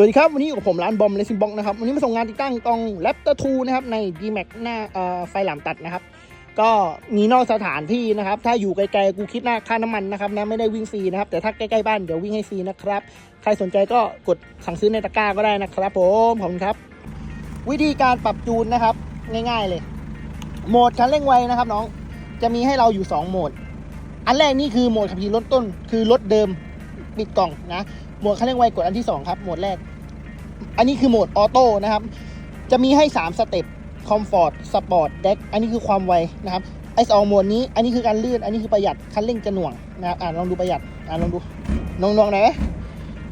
สวัสดีครับ วันนี้อยู่กับผมร้านบอมเลซิงบ็อกนะครับ วันนี้มาส่งงานติดตั้งกล้องแรปเตอร์2นะครับ ใน d m a x หน้าเอ่อไฟหลามตัดนะครับ ก็มีนอกสถานที่นะครับ ถ้าอยู่ไกลๆกูคิดหน้าค่าน้ำมันนะครับนะไม่ได้วิ่งฟรีนะครับ แต่ถ้าใกล้ๆบ้านเดี๋ยววิ่งให้ฟรีนะครับ ใครสนใจก็กดสั่งซื้อในตะกร้าก็ได้นะครับผมขอบคุณครับ วิธีการปรับจูนนะครับ ง่าย ๆเลย โหมดคันเร่งไวนะครับ น้องจะมีให้เราอยู่ 2 โหมด อันแรกนี่คือโหมดขับขี่รถต้นคือรถเดิมปิดกล่องนะ โหมดคันเร่งไวกดอันที่ 2 ครับโหมดแรก อันนี้คือโหมดออโต้นะครับ จะมีให้ 3 สเต็ปคอมฟอร์ตสปอร์ตเด็กอันนี้คือความไวนะครับไอสองโหมดนี้อันนี้คือการลื่น อันนี้คือประหยัดคันเร่งจะหน่วงนะครับอ่าลองดูประหยัดอ่าลองดูนองนองไหน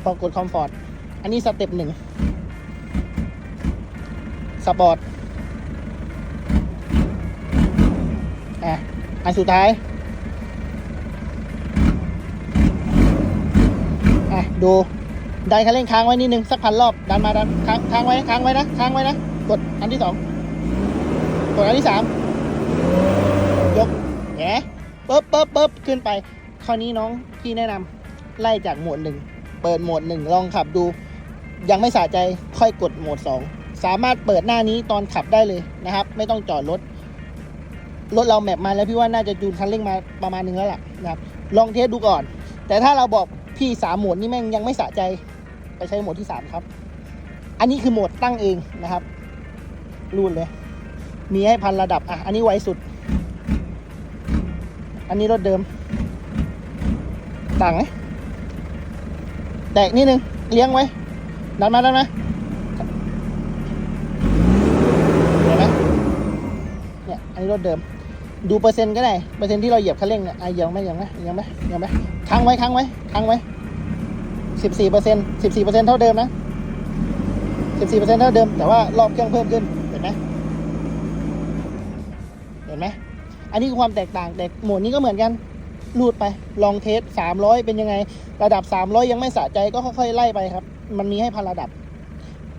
พอกดคอมฟอร์ตอันนี้สเต็ปหนึ่งสปอร์ตอะอันสุดท้าย อะดูดันคันเร่งค้างไว้นิดนึงสักพันรอบดันมาดันค้างค้างไว้ค้างไว้นะค้างไว้นะกดอันที่สองกดอันที่สามยกแหมปึ๊บปึ๊บปึ๊บขึ้นไปคราวนี้น้องพี่แนะนำไล่จากโหมดหนึ่งเปิดโหมดหนึ่งลองขับดู ยังไม่สะใจค่อยกดโหมดสองสามารถเปิดหน้านี้ตอนขับได้เลยนะครับ ไม่ต้องจอดรถรถเราแมปมาแล้วพี่ว่าน่าจะจูนคันเร่งมาประมาณนึงแล้วล่ะนะครับลองเทสดูก่อน แต่ถ้าเราบอก พี่สามโหมดนี่แม่งยังไม่สะใจ ไปใช้โหมดที่สามครับ อันนี้คือโหมดตั้งเองนะครับ รูนเลย มีให้พันระดับ อะ อันนี้ไวสุด อันนี้รถเดิม ต่างไหมแตกนิดนึง เลี้ยงไว้ ดันมาดันมาเห็นไหมเนี่ย อันนี้รถเดิม ดูเปอร์เซ็นต์ก็ได้ เปอร์เซ็นต์ที่เราเหยียบคันเร่งเนี่ยอะยังไหมยังไหมยังไหมยังไหมค้างไว้ค้างไว้ค้างไว้สิบสี่เปอร์เซ็นสิบสี่เปอร์เซ็นเท่าเดิมนะสิบสี่เปอร์เซ็นเท่าเดิม แต่ว่ารอบเครื่องเพิ่มขึ้น เห็นไหมเห็นไหมอันนี้คือความแตกต่าง แต่โหมดนี้ก็เหมือนกัน รูดไป ลองเทสสามร้อยเป็นยังไง ระดับสามร้อยยังไม่สะใจก็ค่อยๆไล่ไปครับ มันมีให้พันระดับ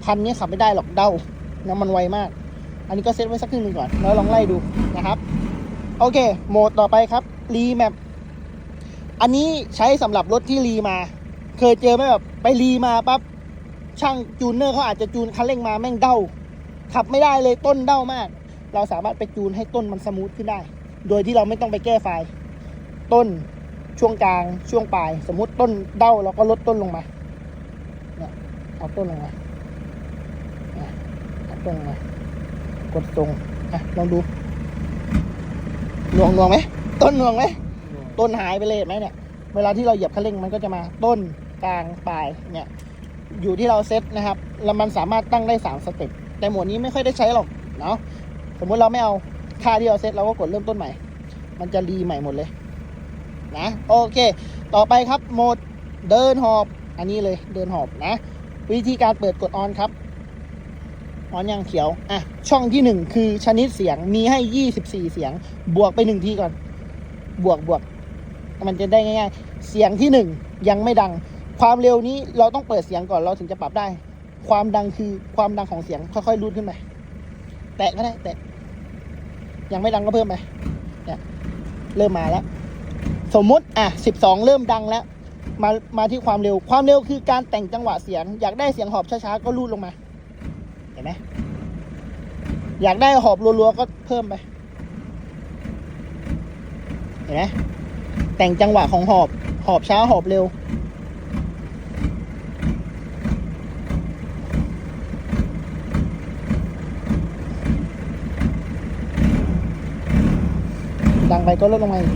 พันนี้ขับไม่ได้หรอกเด้านะมันไวมาก อันนี้ก็เซตไว้สักครึ่งหนึ่งก่อน แล้วลองไล่ดูนะครับ โอเค โหมดต่อไปครับรีแมปอันนี้ใช้สำหรับรถที่รีมา เคยเจอไหมแบบไปรีมาปั๊บช่างจูนเนอร์เขาอาจจะจูนคันเร่งมาแม่งเด้าขับไม่ได้เลยต้นเด้ามาก เราสามารถไปจูนให้ต้นมันสมูทขึ้นได้ โดยที่เราไม่ต้องไปแก้ไฟล์ ต้นช่วงกลางช่วงปลาย สมมุติต้นเด้าเราก็ลดต้นลงมาเนี่ยเอาต้นลงมาเอาต้นลงมากดตรงอะลองดู นวงนวงไหมต้นนวงไหมต้นหายไปเลยเห็นไหมเนี่ย เวลาที่เราเหยียบคันเร่งมันก็จะมาต้นกลางปลายเนี่ยอยู่ที่เราเซตนะครับ แล้วมันสามารถตั้งได้3สเต็ปแต่โหมดนี้ไม่ค่อยได้ใช้หรอกเนาะสมมติเราไม่เอาค่าที่เราเซตเราก็กดเริ่มต้นใหม่ มันจะรีใหม่หมดเลยนะโอเค ต่อไปครับโหมดเดินหอบอันนี้เลยเดินหอบนะ วิธีการเปิดกดออนครับ ออนยังเขียว อะ ช่องที่1คือชนิดเสียงมีให้24เสียง บวกไป1ทีก่อน บวกบวก มันจะได้ง่าย ๆ เสียงที่หนึ่งยังไม่ดัง ความเร็วนี้เราต้องเปิดเสียงก่อนเราถึงจะปรับได้ ความดังคือความดังของเสียงค่อยๆรูดขึ้นไป แตะก็ได้ แตะ ยังไม่ดังก็เพิ่มไป เนี่ย เริ่มมาแล้ว สมมุติ อะสิบสองเริ่มดังแล้ว มา มาที่ความเร็ว ความเร็วคือการแต่งจังหวะเสียง อยากได้เสียงหอบช้าๆ ก็รูดลงมา ไหม อยากได้หอบรัวๆก็เพิ่มไป เห็นไหมแต่งจังหวะของหอบ หอบช้าหอบเร็ว ดังไปก็ลดลงมาอีก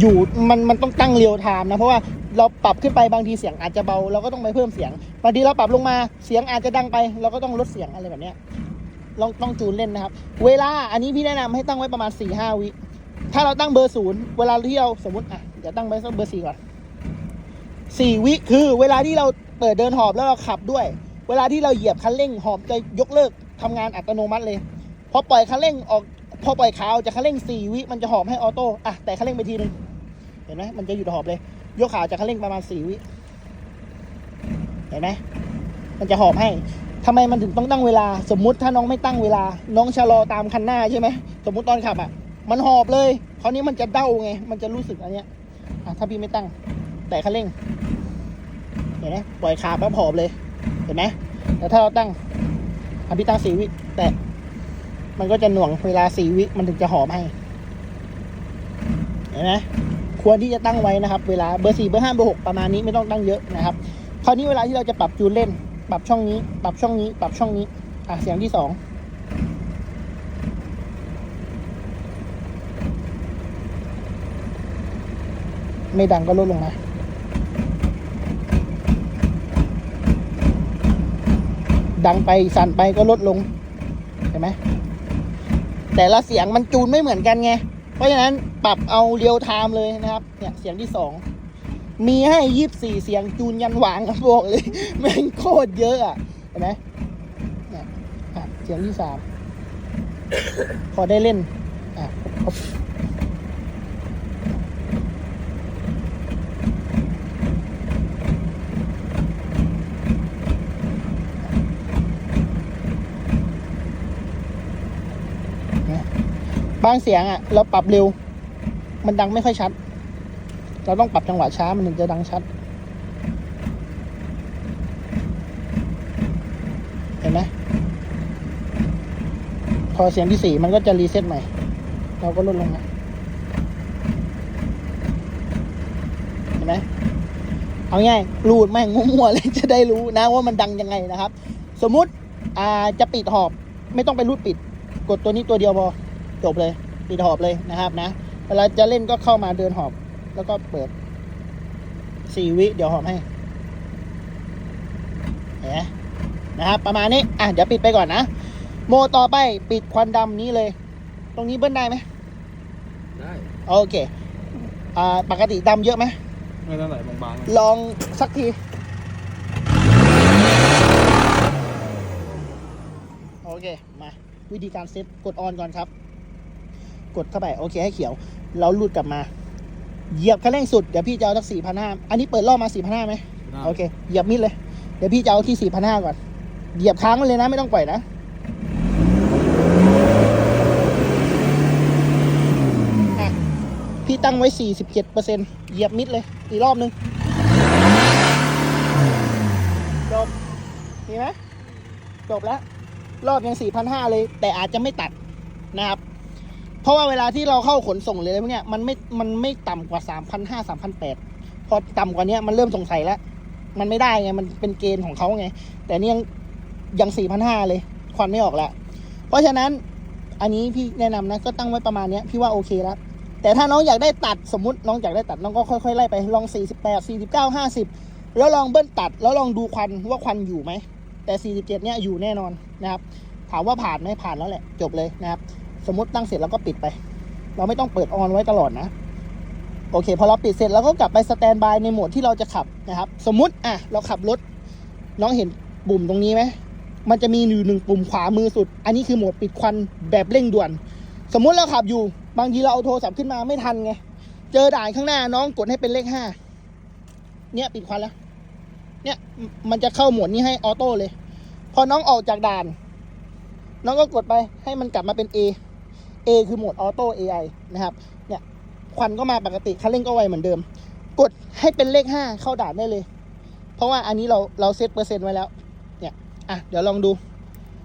อยู่มันมันต้องตั้งเรียวไทม์นะ เพราะว่า เราปรับขึ้นไปบางทีเสียงอาจจะเบาเราก็ต้องไปเพิ่มเสียงบางทีเราปรับลงมาเสียงอาจจะดังไป เราก็ต้องลดเสียงอะไรแบบเนี้ยลองต้องจูนเล่นนะครับ เวลาอันนี้พี่แนะนำให้ตั้งไว้ประมาณ4ี่ห้าวิถ้าเราตั้งเบอร์ศูนย์เวลาที่เราสมมติอะเดี๋ยวตั้งไปสักเบอร์สี่ก่อนสี่วิคือเวลาที่เราเปิดเดินหอบแล้วเราขับด้วย เวลาที่เราเหยียบคันเร่งหอบจะยกเลิกทำงานอัตโนมัติเลยพอปล่อยคันเร่งออกพอปล่อยขาออกจากคันเร่งสี่วิมันจะหอบให้ออโต้อะแต่คันเร่งไปทีนึงเห็นไหมมันจะหยุดหอบเลย ยกขาจากคันเร่งประมาณสี่วิเห็นไหมมันจะหอบให้ทำไมมันถึงต้องตั้งเวลา สมมุติถ้าน้องไม่ตั้งเวลา น้องชะลอตามคันหน้าใช่ไหมสมมุติตอนขับอะ มันหอบเลยคราวนี้มันจะเด้าไง มันจะรู้สึกอันเนี้ยอะถ้าพี่ไม่ตั้ง แต่คันเร่ง เห็นไหมปล่อยขาปั๊บหอบเลย เห็นไหมแต่ถ้าเราตั้งอะพี่ตั้งสี่วิแต่มันก็จะหน่วงเวลาสี่วิมันถึงจะหอมให้ เห็นไหม ควรที่จะตั้งไว้นะครับ เวลาเบอร์สี่เบอร์ห้าเบอร์หกประมาณนี้ไม่ต้องตั้งเยอะนะครับ คราวนี้เวลาที่เราจะปรับจูนเล่น ปรับช่องนี้ ปรับช่องนี้ ปรับช่องนี้อะเสียงที่สองไม่ดังก็ลดลงมาดังไปสั่นไปก็ลดลง เห็นไหม แต่ละเสียงมันจูนไม่เหมือนกันไง เพราะฉะนั้น ปรับเอาเรียวไทม์เลยนะครับเนี่ยเสียงที่สองมีให้ยี่สิบสี่เสียงจูนยันหวางครับบอกเลยแม่งโคตรเยอะอะเห็นไหมเนี่ยเสียงที่สามพอได้เล่นอะบางเสียงอะ เราปรับเร็ว มันดังไม่ค่อยชัด เราต้องปรับจังหวะช้ามันถึงจะดังชัด เห็นไหมพอเสียงที่สี่มันก็จะรีเซ็ตใหม่ เราก็ลดลงมาเห็นไหมเอาง่ายรูดแม่งมั่วๆเลยจะได้รู้นะว่ามันดังยังไงนะครับ สมมุติอ่าจะปิดหอบ ไม่ต้องไปรูดปิด กดตัวนี้ตัวเดียวพอจบเลย ปิดหอบเลยนะครับนะ เวลาจะเล่นก็เข้ามาเดินหอบ แล้วก็เปิดสี่วิ เดี๋ยวหอบให้เห็นไหมนะครับ ประมาณนี้ อะ เดี๋ยวปิดไปก่อนนะ โมต่อไปปิดควันดำนี้เลย ตรงนี้เบิ้ลได้ไหมได้ โอเค อ่า ปกติดำเยอะไหมไม่ต้องไหลบางลองสักที โอเค มา วิธีการเซตกดออนก่อนครับ กดเข้าไปโอเคให้เขียว เราลูดกลับมา เหยียบคันเร่งสุดเดี๋ยวพี่จะเอาสักสี่พันห้าอันนี้เปิดรอบมาสี่พันห้าไหมๆโอเคเหยียบมิดเลย เดี๋ยวพี่จะเอาที่สี่พันห้าก่อน เหยียบค้างไว้เลยนะไม่ต้องปล่อยนะอะพี่ตั้งไว้สี่สิบเจ็ดเปอร์เซ็นเหยียบมิดเลย อีกรอบนึงจบมีไหมจบแล้ว รอบยังสี่พันห้าเลย แต่อาจจะไม่ตัดนะครับ เพราะว่าเวลาที่เราเข้าขนส่งเลยพวกเนี้ยมันไม่มันไม่ต่ำกว่าสามพันห้าสามพันแปดพอต่ำกว่าเนี้ยมันเริ่มสงสัยแล้ว มันไม่ได้ไงมันเป็นเกณฑ์ของเขาไง แต่นี่ยังยังสี่พันห้าเลยควันไม่ออกแล้วเพราะฉะนั้นอันนี้พี่แนะนำนะก็ตั้งไว้ประมาณเนี้ยพี่ว่าโอเคแล้วแต่ถ้าน้องอยากได้ตัดสมมติน้องอยากได้ตัดน้องก็ค่อยๆไล่ไปลอง 48 49 50 แล้วลองเบิ้ลตัด แล้วลองดูควันว่าควันอยู่ไหมแต่ 47 เนี่ยอยู่แน่นอนนะครับ ถามว่าผ่านไหมผ่านแล้วแหละ จบเลยนะครับ สมมติตั้งเสร็จแล้วก็ปิดไป เราไม่ต้องเปิดออนไว้ตลอดนะ โอเค พอเราปิดเสร็จเราก็กลับไปสแตนบายในโหมดที่เราจะขับนะครับ สมมติอะเราขับรถ น้องเห็นปุ่มตรงนี้ไหมมันจะมีอยู่หนึ่งปุ่มขวามือสุด อันนี้คือโหมดปิดควันแบบเร่งด่วน สมมุติเราขับอยู่ บางทีเราเอาโทรศัพท์ขึ้นมาไม่ทันไง เจอด่านข้างหน้าน้องกดให้เป็นเลขห้า เนี่ยปิดควันแล้ว เนี่ยมมันจะเข้าโหมดนี้ให้ออโต้เลย พอน้องออกจากด่าน น้องก็กดไปให้มันกลับมาเป็น A A คือโหมดออโต้ AI นะครับเนี่ยควันก็มาปกติคันเร่งก็ไวเหมือนเดิม กดให้เป็นเลขห้าเข้าด่านได้เลย เพราะว่าอันนี้เราเราเซตเปอร์เซ็นต์ไว้แล้วเนี่ยอะเดี๋ยวลองดู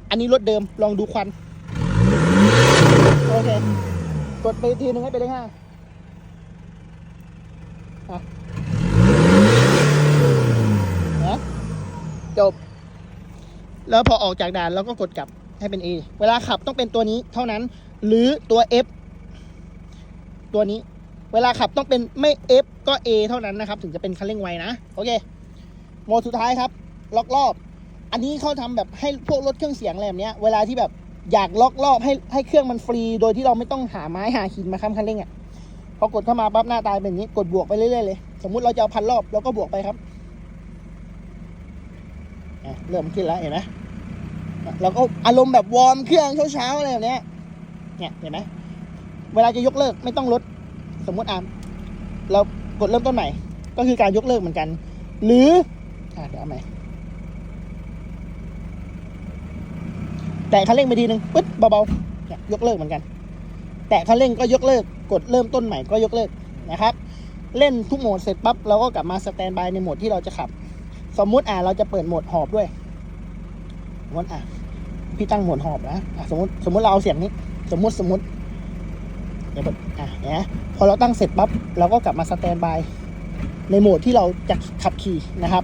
อันนี้รถเดิมลองดูควันโอเคกดไปทีนึงให้เป็นเลขห้าอะนะจบ แล้วพอออกจากด่านเราก็กดกลับให้เป็น A เวลาขับต้องเป็นตัวนี้เท่านั้น หรือตัว F ตัวนี้ เวลาขับต้องเป็นไม่ F ก็ A เท่านั้นนะครับ ถึงจะเป็นคันเร่งไวนะ โอเค โหมดสุดท้ายครับ ล็อกรอบ อันนี้เขาทำแบบให้พวกรถเครื่องเสียงอะไรแบบเนี้ยเวลาที่แบบอยากล็อกรอบให้ให้เครื่องมันฟรี โดยที่เราไม่ต้องหาไม้หาหินมาค้ำคันเร่งอะพอกดเข้ามาปั๊บหน้าตายเป็นอย่างนี้ กดบวกไปเรื่อยๆเลย สมมุติเราจะเอาพันรอบเราก็บวกไปครับอะเริ่มขึ้นแล้วเห็นไหมเราก็อารมณ์แบบวอร์มเครื่องเช้าๆอะไรแบบเนี้ย เนี่ยเห็นไหมเวลาจะยกเลิกไม่ต้องลดสมมติอะเรากดเริ่มต้นใหม่ ก็คือการยกเลิกเหมือนกัน หรืออะเดี๋ยวเอาใหม่แตะคันเร่งไปทีนึงปึ๊ดเบาๆเนี่ยยกเลิกเหมือนกัน แตะคันเร่งก็ยกเลิกกดเริ่มต้นใหม่ก็ยกเลิกนะครับ เล่นทุกโหมดเสร็จปั๊บเราก็กลับมาสแตนบายในโหมดที่เราจะขับ สมมุติอ่าเราจะเปิดโหมดหอบด้วยสมมติอะพี่ตั้งโหมดหอบนะะสมมติสมมติเราเอาเสียงนี้ สมมติสมมติเดี๋ยวก่อนอะเนี่ยพอเราตั้งเสร็จปั๊บเราก็กลับมาสแตนบายในโหมดที่เราจะขับขี่นะครับ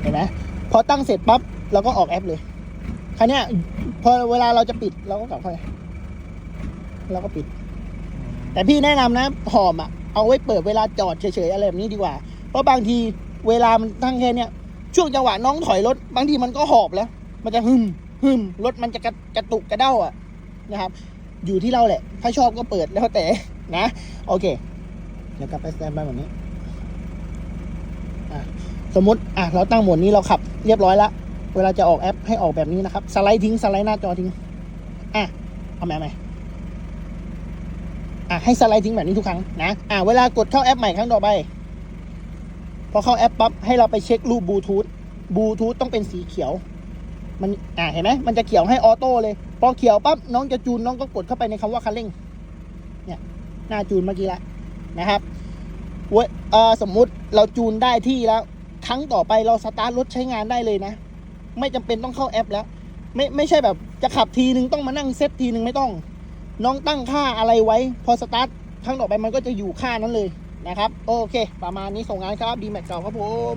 เห็นไหมพอตั้งเสร็จปั๊บเราก็ออกแอปเลยคราวเนี้ยพอเวลาเราจะปิดเราก็กลับเข้าไปเราก็ปิด แต่พี่แนะนำนะหอมอะ เอาไว้เปิดเวลาจอดเฉยๆอะไรแบบนี้ดีกว่า เพราะบางทีเวลามันตั้งแค่เนี้ยช่วงจังหวะน้องถอยรถบางทีมันก็หอบแล้ว มันจะหึม หึมรถมันจะกระกระตุกกระเด้าอะนะครับ อยู่ที่เราแหละ ถ้าชอบก็เปิดแล้วแต่นะ โอเค เดี๋ยวกลับไปสแตนบายแบบนี้อะสมมติอะเราตั้งโหมดนี้เราขับ เรียบร้อยแล้วเวลาจะออกแอปให้ออกแบบนี้นะครับ สไลด์ทิ้ง สไลด์หน้าจอทิ้ง อะเอาใหม่เอาใหม่อะให้สไลด์ทิ้งแบบนี้ทุกครั้งนะอะเวลากดเข้าแอปใหม่ครั้งต่อไป พอเข้าแอปปั๊บให้เราไปเช็ครูปบลูทูธบลูทูธต้องเป็นสีเขียว มันอะเห็นไหมมันจะเขียวให้ออโต้เลย พอเขียวปั๊บน้องจะจูนน้องก็กดเข้าไปในคำว่าคันเร่ง เนี่ยหน้าจูนเมื่อกี้ละนะครับเว้ยเออสมมุติเราจูนได้ที่แล้ว ครั้งต่อไปเราสตาร์ทรถใช้งานได้เลยนะ ไม่จำเป็นต้องเข้าแอปแล้ว ไม่ไม่ใช่แบบจะขับทีนึงต้องมานั่งเซตทีนึงไม่ต้อง น้องตั้งค่าอะไรไว้ พอสตาร์ทครั้งต่อไปมันก็จะอยู่ค่านั้นเลยนะครับ โอเค ประมาณนี้ส่งงานครับดีแม็กเก่าครับผม